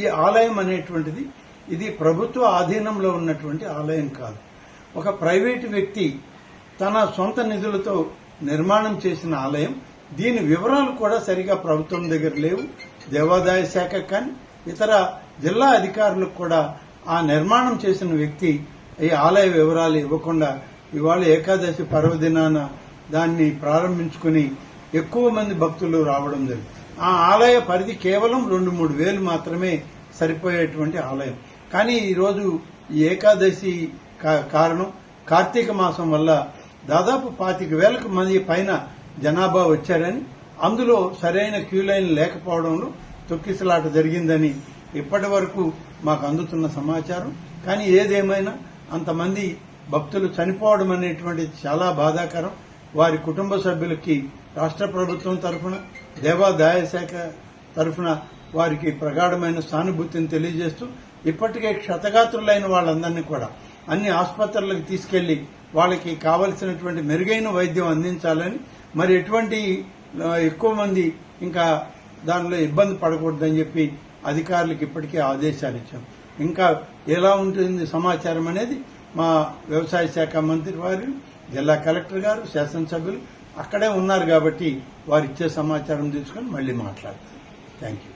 ఈ ఆలయం అనేటువంటిది ఇది ప్రభుత్వ ఆధీనంలో ఉన్నటువంటి ఆలయం కాదు. ఒక ప్రైవేటు వ్యక్తి తన సొంత నిధులతో నిర్మాణం చేసిన ఆలయం దీని వివరాలు కూడా సరిగా ప్రభుత్వం దగ్గర లేవు. దేవాదాయ శాఖ కానీ ఇతర జిల్లా అధికారులకు కూడా ఆ నిర్మాణం చేసిన వ్యక్తి ఈ ఆలయ వివరాలు ఇవ్వకుండా ఇవాళ ఏకాదశి పర్వదినాన దాన్ని ప్రారంభించుకుని ఎక్కువ మంది భక్తులు రావడం జరుగుతుంది ఆ ఆలయ పరిధి కేవలం రెండు మూడు వేలు మాత్రమే సరిపోయేటువంటి ఆలయం. కానీ ఈరోజు ఈ ఏకాదశి కా- కారణం కార్తీక మాసం వల్ల దాదాపు పాతిక వేలకు మంది పైన జనాభా వచ్చారని అందులో సరైన క్యూ లైన్ లేకపోవడంలో తొక్కిసలాట జరిగిందని ఇప్పటి వరకు మాకు అందుతున్న సమాచారం. కానీ ఏదేమైనా అంతమంది భక్తులు చనిపోవడం అనేటువంటిది చాలా బాధాకరం. వారి కుటుంబ సభ్యులకి రాష్ట్ర ప్రభుత్వం తరఫున దేవాదాయ శాఖ తరఫున వారికి ప్రగాఢమైన సానుభూతిని తెలియజేస్తూ ఇప్పటికే క్షతగాత్రులైన వాళ్ళందరినీ కూడా అన్ని ఆసుపత్రులకు తీసుకెళ్ళి వాళ్ళకి కావలసినటువంటి మెరుగైన వైద్యం అందించాలని మరి ఎటువంటి ఎక్కువ మంది ఇంకా దానిలో ఇబ్బంది పడకూడదని చెప్పి అధికారులకు ఇప్పటికే ఆదేశాలు ఇచ్చాం. ఇంకా ఎలా ఉంటుంది సమాచారం అనేది మా వ్యవసాయ శాఖ మంత్రి వారిని జిల్లా కలెక్టర్ గారు శాసనసభ్యులు అక్కడే ఉన్నారు కాబట్టి వారు ఇచ్చే సమాచారం తీసుకొని మళ్ళీ మాట్లాడతారు. Thank you